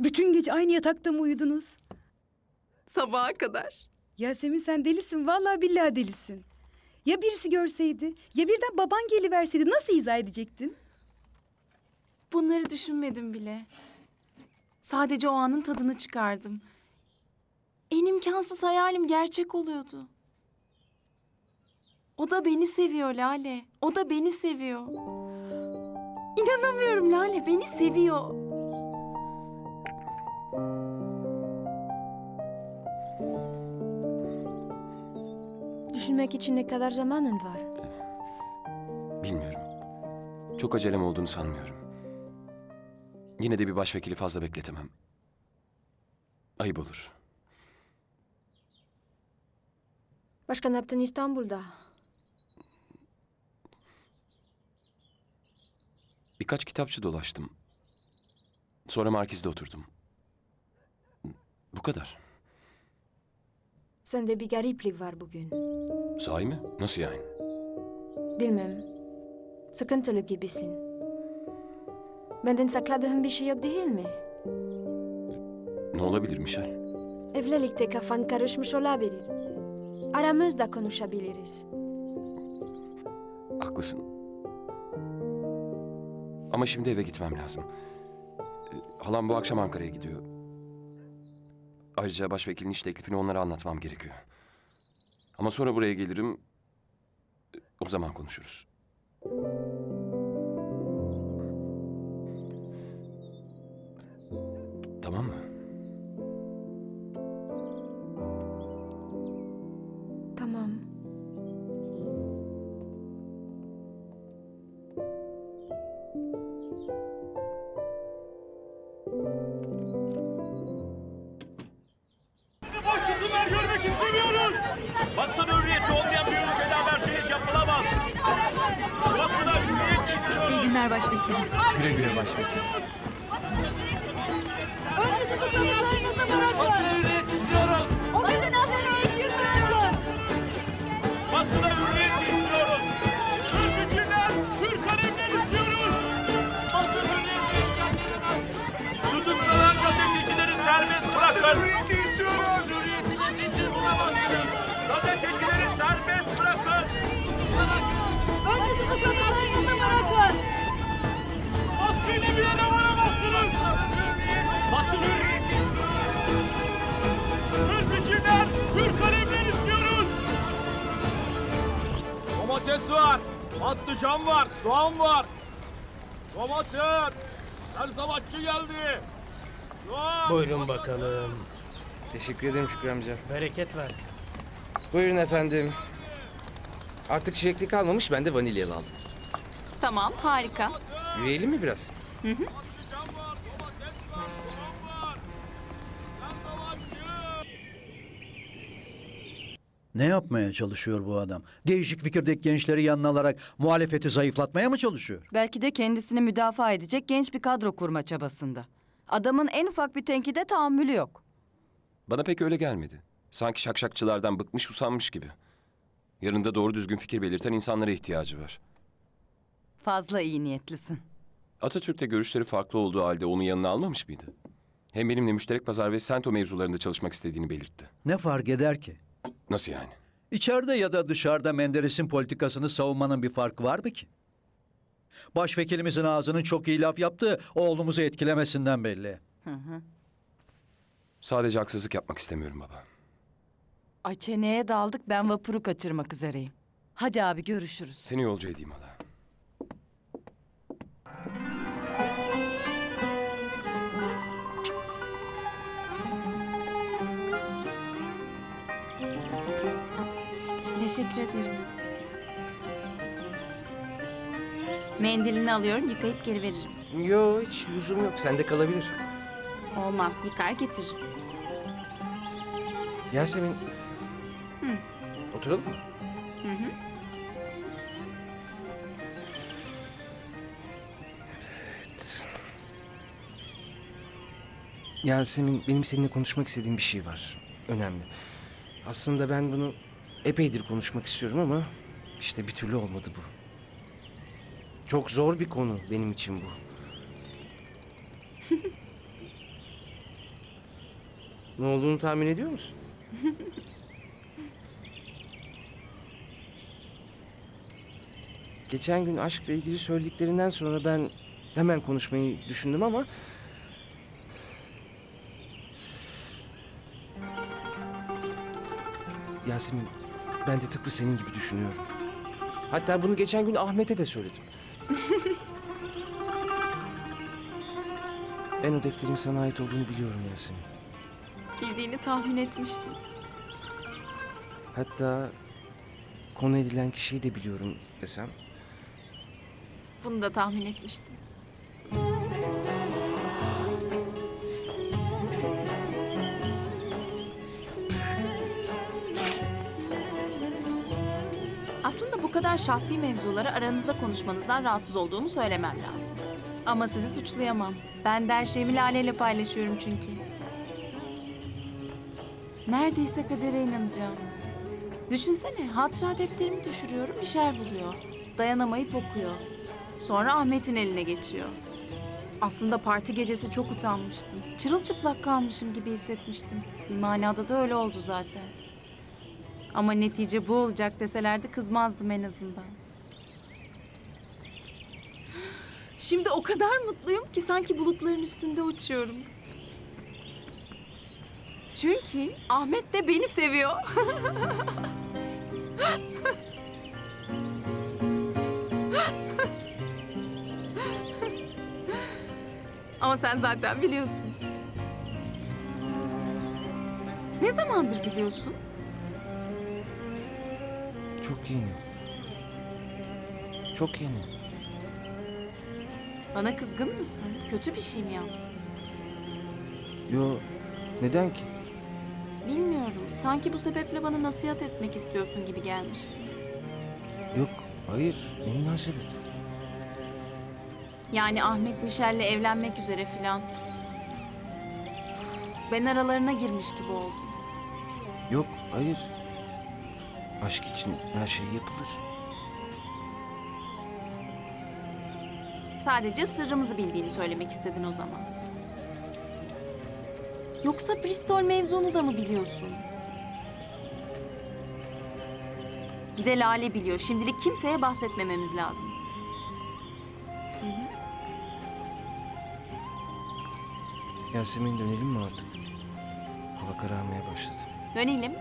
Bütün gece aynı yatakta mı uyudunuz? Sabaha kadar. Yasemin sen delisin. Vallahi billahi delisin. Ya birisi görseydi? Ya birden baban geliverseydi nasıl izah edecektin? Bunları düşünmedim bile. Sadece o anın tadını çıkardım. En imkansız hayalim gerçek oluyordu. O da beni seviyor Lale. O da beni seviyor. İnanamıyorum Lale. Beni seviyor. Düşünmek için ne kadar zamanın var? Bilmiyorum. Çok acelem olduğunu sanmıyorum. Yine de bir başvekili fazla bekletemem. Ayıp olur. Başka ne yaptın İstanbul'da? Birkaç kitapçı dolaştım. Sonra Markiz'de oturdum. Bu kadar. Sende bir gariplik var bugün. Sahi mi? Nasıl yani? Bilmem. Sıkıntılı gibisin. Benden sakladığın bir şey yok değil mi? Ne olabilir Michel? Evlilikte kafan karışmış olabilir. Aramızda konuşabiliriz. Haklısın. Ama şimdi eve gitmem lazım. Ee, Halam bu akşam Ankara'ya gidiyor. Ayrıca başvekilin iş teklifini onlara anlatmam gerekiyor. Ama sonra buraya gelirim. O zaman konuşuruz. Günler başvekilim. Güle güle başvekil. Önce tutuklanıklarınızı bırakın. Baskıyla bir yere varamazsınız. Basın istiyoruz. Hür fikirler, hür kalemler istiyoruz. Domates var, patlıcan var, soğan var. Domates. Serzavatçı geldi. Soğan. Buyurun bakalım. Teşekkür ederim Şükrü amca. Bereket versin. Buyurun efendim. Artık çilekli kalmamış ben de vanilyalı aldım. Tamam, harika. Yürüyelim mi biraz? Ne yapmaya çalışıyor bu adam? Değişik fikirdeki gençleri yanına alarak muhalefeti zayıflatmaya mı çalışıyor? Belki de kendisini müdafaa edecek genç bir kadro kurma çabasında. Adamın en ufak bir tenkide tahammülü yok. Bana pek öyle gelmedi. Sanki şakşakçılardan bıkmış usanmış gibi. Yanında doğru düzgün fikir belirten insanlara ihtiyacı var. Fazla iyi niyetlisin. Atatürk'te görüşleri farklı olduğu halde onu yanına almamış mıydı? Hem benimle müşterek pazar ve sento mevzularında çalışmak istediğini belirtti. Ne fark eder ki? Nasıl yani? İçeride ya da dışarıda Menderes'in politikasını savunmanın bir farkı var mı ki? Başvekilimizin ağzının çok iyi laf yaptığı oğlumuzu etkilemesinden belli. Sadece haksızlık yapmak istemiyorum baba. Ay çeneye daldık ben vapuru kaçırmak üzereyim. Hadi abi görüşürüz. Seni yolcu edeyim hala. Teşekkür ederim. Mendilini alıyorum, yıkayıp geri veririm. Yo hiç lüzum yok. Sende kalabilir. Olmaz, yıkar getiririm. Yasemin. Oturalım mı? Evet. Yasemin benim seninle konuşmak istediğim bir şey var. Önemli. Aslında ben bunu epeydir konuşmak istiyorum ama işte bir türlü olmadı bu. Çok zor bir konu benim için bu. Ne olduğunu tahmin ediyor musun? Geçen gün aşkla ilgili söylediklerinden sonra ben hemen konuşmayı düşündüm ama... Yasemin, ben de tıpkı senin gibi düşünüyorum. Hatta bunu geçen gün Ahmet'e de söyledim. ben o defterin sana ait olduğunu biliyorum Yasemin. Bildiğini tahmin etmiştim. Hatta konu edilen kişiyi de biliyorum desem. Bunu da tahmin etmiştim. Kadar şahsi mevzuları aranızda konuşmanızdan rahatsız olduğumu söylemem lazım. Ama sizi suçlayamam. Ben de her şeyimi Lale ile paylaşıyorum çünkü. Neredeyse kadere inanacağım. Düşünsene hatıra defterimi düşürüyorum, işer buluyor. Dayanamayıp okuyor. Sonra Ahmet'in eline geçiyor. Aslında parti gecesi çok utanmıştım. Çırılçıplak kalmışım gibi hissetmiştim. Bir manada da öyle oldu zaten. Ama netice bu olacak deselerdi kızmazdım en azından. Şimdi o kadar mutluyum ki sanki bulutların üstünde uçuyorum. Çünkü Ahmet de beni seviyor. Ama sen zaten biliyorsun. Ne zamandır biliyorsun? Çok yeni. Çok yeni. Bana kızgın mısın? Kötü bir şey mi yaptım? Yo, neden ki? Bilmiyorum. Sanki bu sebeple bana nasihat etmek istiyorsun gibi gelmişti. Yok, hayır. Ne münasebet. Yani Ahmet Mişel'le evlenmek üzere filan. Ben aralarına girmiş gibi oldum. Yok, hayır. Aşk için her şey yapılır. Sadece sırrımızı bildiğini söylemek istedin o zaman. Yoksa Bristol mevzunu da mı biliyorsun? Bir de Lale biliyor. Şimdilik kimseye bahsetmememiz lazım. Yasemin dönelim mi artık? Hava kararmaya başladı. Dönelim.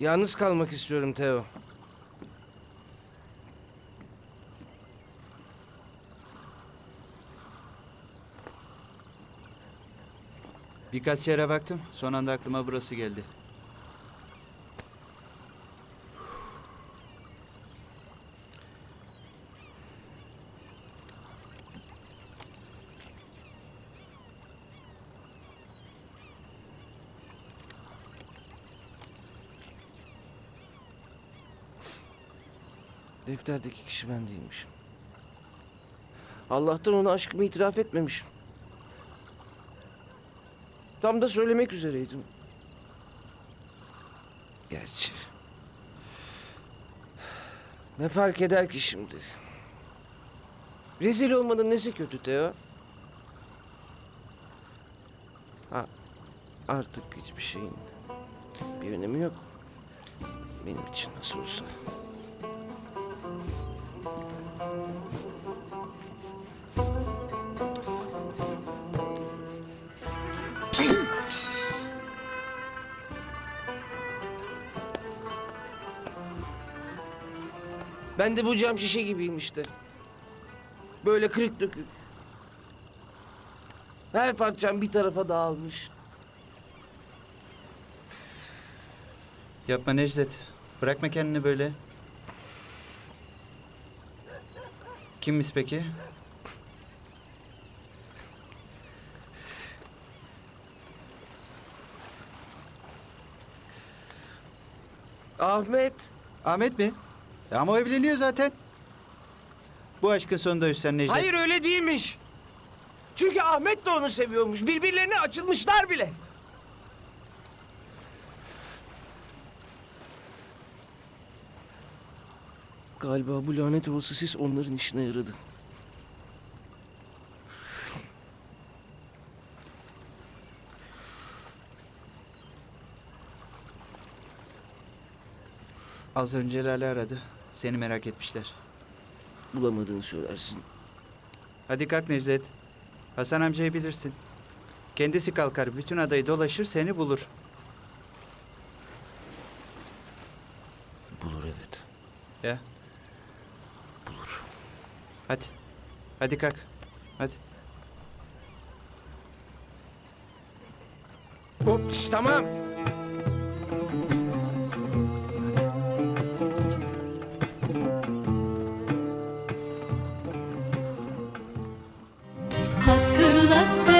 Yalnız kalmak istiyorum Teo. Birkaç yere baktım. Son anda aklıma burası geldi. Defterdeki kişi ben değilmişim. Allah'tan ona aşkımı itiraf etmemişim. Tam da söylemek üzereydim. Gerçi. Ne fark eder ki şimdi? Rezil olmanın nesi kötü Teo? Ha, artık hiçbir şeyin bir önemi yok. Benim için nasıl olsa. Ben de bu cam şişe gibiyim işte. Böyle kırık dökük. Her parçam bir tarafa dağılmış. Yapma Necdet. Bırakma kendini böyle. Kimmiş peki? Ahmet. Ahmet mi? E ama o evleniyor zaten. Bu aşkın sonunda üstlen Necdet. Hayır öyle değilmiş. Çünkü Ahmet de onu seviyormuş. Birbirlerine açılmışlar bile. Galiba bu lanet olası sis onların işine yaradı. Az önce Lale aradı. Seni merak etmişler. Bulamadığını söylersin. Hadi kalk Necdet. Hasan amcayı bilirsin. Kendisi kalkar, bütün adayı dolaşır, seni bulur. Bulur evet. Ya. Bulur. Hadi. Hadi kalk. Hadi. Hop şş, tamam. the same.